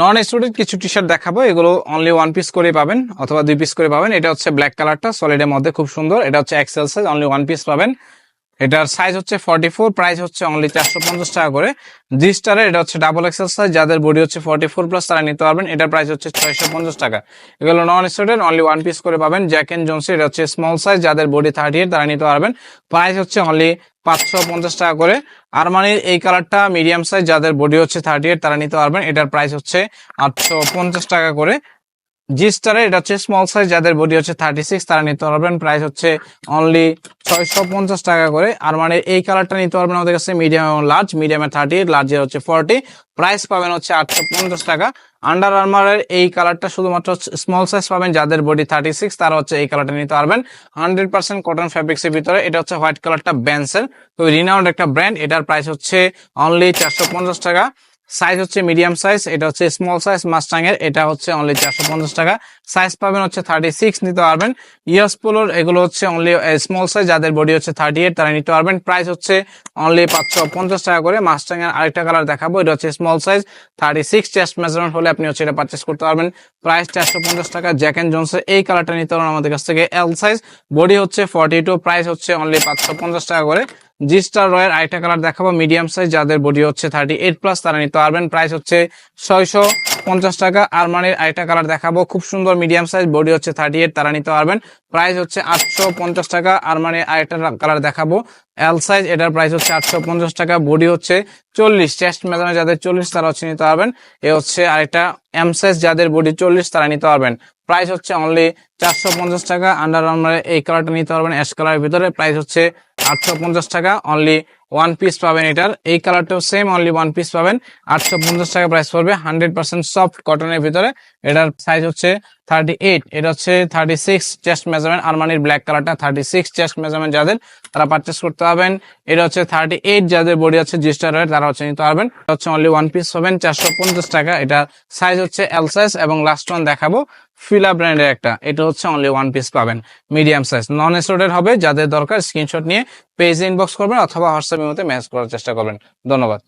নন student কিছু T shirt দেখাবো, এগুলো অনলি ওয়ান পিস করে পাবেন অথবা দুই পিস করে পাবেন। এটা হচ্ছে ব্ল্যাক কালারটা সলিডের মধ্যে খুব সুন্দর। এটা হচ্ছে XL size only one piece পাবেন। এটার সাইজ হচ্ছে ফর্টি ফোর প্রাইস হচ্ছে অনলি চারশো পঞ্চাশ টাকা করে। জি স্টারের এটা হচ্ছে ডাবল এক্সেল সাইজ যাদের বডি হচ্ছে ফর্টি ফোর প্লাস তারা নিতে পারবেন। এটার প্রাইস হচ্ছে ছয়শো পঞ্চাশ টাকা। এগুলো non student only one piece করে পাবেন। জ্যাক এন্ড জোনসি এটা হচ্ছে স্মল সাইজ যাদের বডি থার্টি এইট তারা নিতে পারবেন। প্রাইস হচ্ছে অনলি পাঁচশো পঞ্চাশ টাকা করে। আর মানে এই কালারটা মিডিয়াম সাইজ যাদের বডি হচ্ছে থার্টি এইট তারা নিতে পারবেন। এটার প্রাইস হচ্ছে আটশো পঞ্চাশ টাকা করে। জি স্টারের এটা হচ্ছে স্মল সাইজ যাদের বডি হচ্ছে থার্টি সিক্স তারা নিতে পারবেন। প্রাইস হচ্ছে অনলি ছয়শো পঞ্চাশ টাকা করে। আর মানে এই কালারটা নিতে পারবেন আমাদের কাছে মিডিয়াম এবং লার্জ মিডিয়ামের থার্টি লার্জের হচ্ছে ফর্টি প্রাইস পাবেন হচ্ছে আটশো পঞ্চাশ টাকা। আন্ডার আর্মারের এই কালারটা শুধুমাত্র স্মল সাইজ পাবেন, যাদের বডি থার্টি সিক্স তারা হচ্ছে এই কালারটা নিতে পারবেন। হান্ড্রেড পার্সেন্ট কটন ফ্যাব্রিক্সের ভিতরে, এটা হচ্ছে হোয়াইট কালারটা ব্যান্সের তো রিনাউন্ড একটা ব্র্যান্ড এটার প্রাইস হচ্ছে অনলি চারশো পঞ্চাশ টাকা। সাইজ হচ্ছে মিডিয়াম সাইজ এটা হচ্ছে স্মল সাইজ মাস্টাং এর এটা হচ্ছে অনলি চারশো পঞ্চাশ টাকা। সাইজ পাবেন হচ্ছে থার্টি সিক্স নিতে পারবেন। ইয়াস পোলোর এগুলো হচ্ছে অনলি স্মল সাইজ যাদের বডি হচ্ছে থার্টি এইট তারা নিতে পারবেন। প্রাইস হচ্ছে অনলি পাঁচশো পঞ্চাশ টাকা করে। মাস্টাং এর আরেকটা কালার দেখাবো, এটা হচ্ছে small size thirty six chest measurement হলে আপনি হচ্ছে এটা পারচেস করতে পারবেন। প্রাইস চারশো পঞ্চাশ টাকা জ্যাক এন্ড জোনসের এই কালারটা নিতে পারবেন আমাদের কাছ থেকে। এল সাইজ বডি হচ্ছে ফর্টি টু প্রাইস হচ্ছে অনলি পাঁচশো পঞ্চাশ টাকা করে। জি স্টার রয়ের আইটা কালার দেখাবো মিডিয়াম সাইজ যাদের বডি হচ্ছে থার্টি এইট প্লাস তারা নিতে পারবেন। প্রাইস হচ্ছে ছয়শো পঞ্চাশ টাকা। আরমানির আরেকটা কালার দেখাবো। খুব সুন্দর মিডিয়াম সাইজ বডি হচ্ছে থার্টি এইট তারা নিতে পারবেন। প্রাইস হচ্ছে আটশো পঞ্চাশ টাকা। আরমানির আরেকটা কালার দেখাবো। এল সাইজ এটার প্রাইস হচ্ছে আটশো পঞ্চাশ টাকা। বডি হচ্ছে চল্লিশ চেস্ট মেজানো যাদের চল্লিশ, তারা হচ্ছে নিতে পারবেন। এ হচ্ছে আরেকটা এম সাইজ যাদের বডি চল্লিশ, তারা নিতে পারবেন। প্রাইস হচ্ছে অনলি চারশো পঞ্চাশ টাকা। আন্ডার আর্মারের এই কালারটা নিতে পারবেন অ্যাশ কালারের ভিতরে। প্রাইস হচ্ছে আটশো পঞ্চাশ টাকা। অনলি ওয়ান পিস পাবেন এটার। এই কালারটাও সেম অনলি ওয়ান পিস পাবেন। আটশো পঞ্চাশ টাকা প্রাইস পড়বে। হান্ড্রেড পার্সেন্ট সফট কটনের ভিতরে। এটার সাইজ হচ্ছে থার্টি এইট এটা হচ্ছে থার্টি সিক্স চেস্ট মেজারমেন্ট আরমানির ব্ল্যাক কালারটা থার্টি সিক্স চেস্ট মেজারমেন্ট যাদের তারা পারচেস করতে পারবেন। এটা হচ্ছে থার্টি এইট যাদের বডি আছে জিস্টার রয়েছে তারা হচ্ছে নিতে পারবেন। হচ্ছে অনলি ওয়ান পিস পাবেন চারশো পঞ্চাশ টাকা। এটা সাইজ হচ্ছে এল সাইজ এবং লাস্ট ওয়ান দেখাবো ফিলা ব্র্যান্ডের একটা। এটা হচ্ছে অনলি ওয়ান পিস পাবেন মিডিয়াম সাইজ নন স্টোরের হবে, যাদের দরকার স্ক্রিনশট নিয়ে পেজ ইনবক্স করবেন অথবা হোয়াটসঅ্যাপের মধ্যে মেসেজ করার চেষ্টা করবেন। ধন্যবাদ।